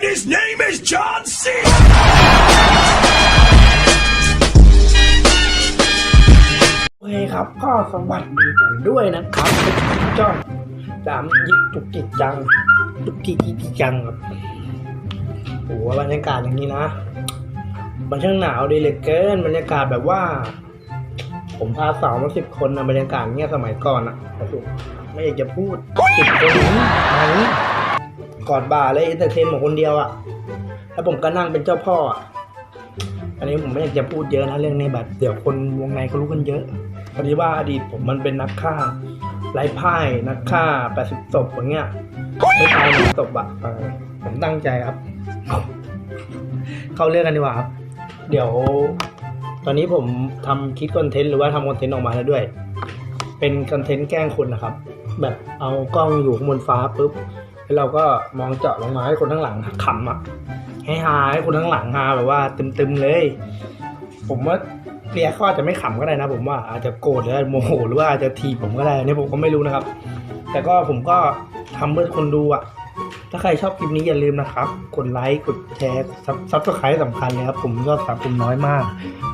And his name is John C. โอเคครับก็สวัสดีกันด้วยนะครับจอดสามยิกจุกจิกจังจุกจิกจิกจังครับโอ้โหบรรยากาศอย่างนี้นะ มันช่างหนาวดีเหลือเกินบรรยากาศแบบว่า ผมพาสาวมาสิบคนนะบรรยากาศเงี้ยสมัยก่อนอะโอ้โหไม่อยากจะพูดสิบคนไหน กอดบ่าเลยเอนเตอร์เทนหมดคนเดียวอะแล้วผมก็นั่งเป็นเจ้าพ่ออะอันนี้ผมไม่อยากจะพูดเยอะนะเรื่องนี้แบบเดี๋ยวคนวงในเขารู้กันเยอะพอดีว่าอดีตผมมันเป็นนักฆ่าไร้พ่ายนักฆ่าแปดสิบศพอย่างเงี้ยไม่ตายหนึ่งศพอะผมตั้งใจครับ เข้าเรื่องกันดีกว่าครับ เดี๋ยว ตอนนี้ผมทำคิดคอนเทนต์หรือว่าทำคอนเทนต์ออกมาแล้วด้วย เป็นคอนเทนต์แกล้งคนนะครับ แบบเอากล้องอยู่ข้างบนฟ้าปุ๊บ แล้วเราก็มองเจาะลงมาให้คนข้างหลังขำอะให้ฮาให้คนข้างหลังฮาแบบว่าตึมๆเลย ผมว่าเรียกเขาอาจจะไม่ขำก็ได้นะ ผมว่าอาจจะโกรธหรืออาโมโหหรือว่าอาจจะทีผมก็ได้นี่ผมก็ไม่รู้นะครับ แต่ก็ผมก็ทำเพื่อคนดูอะ ถ้าใครชอบคลิปนี้อย่าลืมนะครับ กดไลค์กดแชร์ซับซับสไครต์สำคัญเลยครับ ผมยอดซับผมน้อยมาก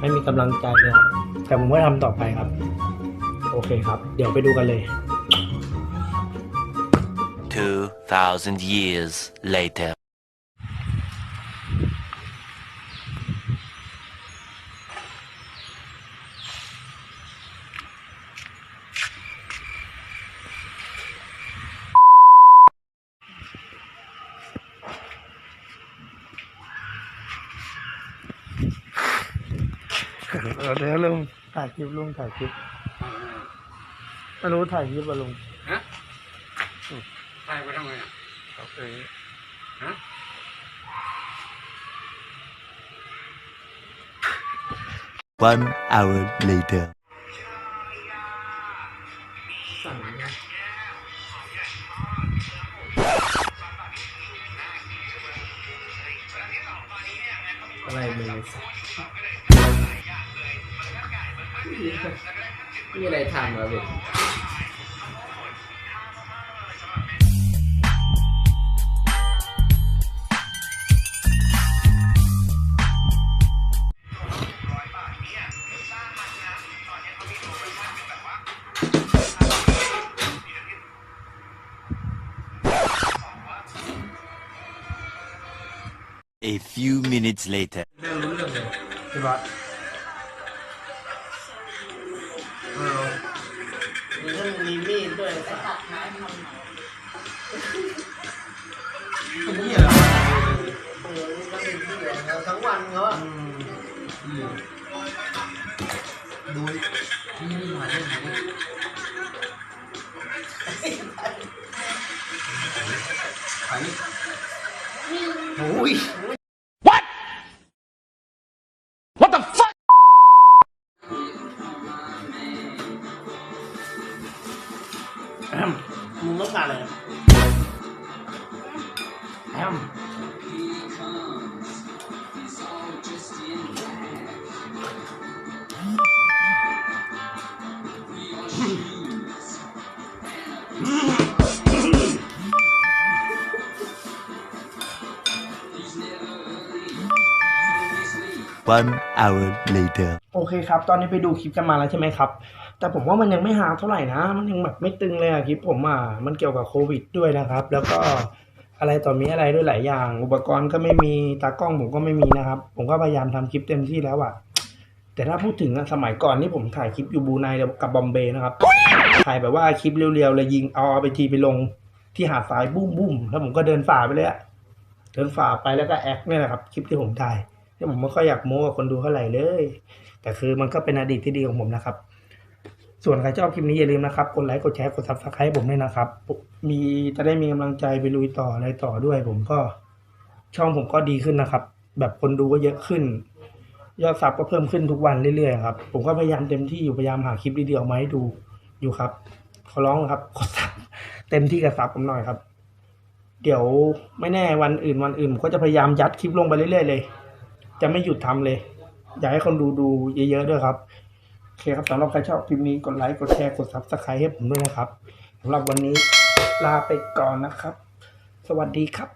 ไม่มีกำลังใจเลยครับแต่ผมก็ทำต่อไปครับ โอเคครับ เดี๋ยวไปดูกันเลย 2,000 years later. เออเดี๋ยวลุงถ่ายคลิปลุงถ่ายคลิปไม่รู้ถ่ายคลิปอะลุงฮะ ถ่ายไปทำไมอะเออฮะ One hour later. สั่งนะอะไรมึงไอ้สัสมีอะไรทำเหรอเด็ก A few minutes later. เรื่องรู้เรื่องเลยพี่บ มึงต้องการอะไรแอมอ One hour later. โอเคครับ ตอนนี้ไปดูคลิปกันมาแล้วใช่ไหมครับ แต่ผมว่ามันยังไม่ฮาเท่าไหร่นะ มันยังแบบไม่ตึงเลยอะคลิปผมอะมันเกี่ยวกับโควิดด้วยนะครับ แล้วก็อะไรต่อมีอะไรด้วยหลายอย่าง อุปกรณ์ก็ไม่มีตากล้องผมก็ไม่มีนะครับ ผมก็พยายามทำคลิปเต็มที่แล้วอะแต่ถ้าพูดถึงอะสมัยก่อนที่ผมถ่ายคลิปอยู่บูไนกับบอมเบย์นะครับถ่ายแบบว่าคลิปเรียวๆเลยยิงเอาเอาไปทีไปลงที่หาดทรายบุ้มบุ้มแล้วผมก็เดินฝ่าไปเลยอะเดินฝ่าไปแล้วก็แอคเนี่ยแหละครับคลิปที่ผมถ่ายที่ผมไม่ค่อยอยากโม้กับคนดูเท่าไหร่เลย แต่คือมันก็เป็นอดีตที่ดีของผมนะครับ ส่วนใครชอบคลิปนี้อย่าลืมนะครับ กดไลค์ กดแชร์ กดซับสไครต์ผมด้วยนะครับ มีจะได้มีกำลังใจไปลุยต่ออะไรต่อด้วย ผมก็ช่องผมก็ดีขึ้นนะครับ แบบคนดูก็เยอะขึ้น ยอดซับก็เพิ่มขึ้นทุกวันเรื่อยๆครับ ผมก็พยายามเต็มที่อยู่พยายามหาคลิปดีๆออกมาให้ดูอยู่ครับ ขอร้องครับกดซับเต็มที่กับซับผมหน่อยครับ เดี๋ยวไม่แน่วันอื่นวันอื่นผมก็จะพยายามยัดคลิปลงไปเรื่อยๆเลย จะไม่หยุดทำเลย อยากให้คนดูดูเยอะๆด้วยครับ โอเคครับสำหรับใครชอบคลิปนี้กดไลค์กดแชร์กดซับสไครต์ให้ผมด้วยนะครับสำหรับวันนี้ลาไปก่อนนะครับ สวัสดีครับ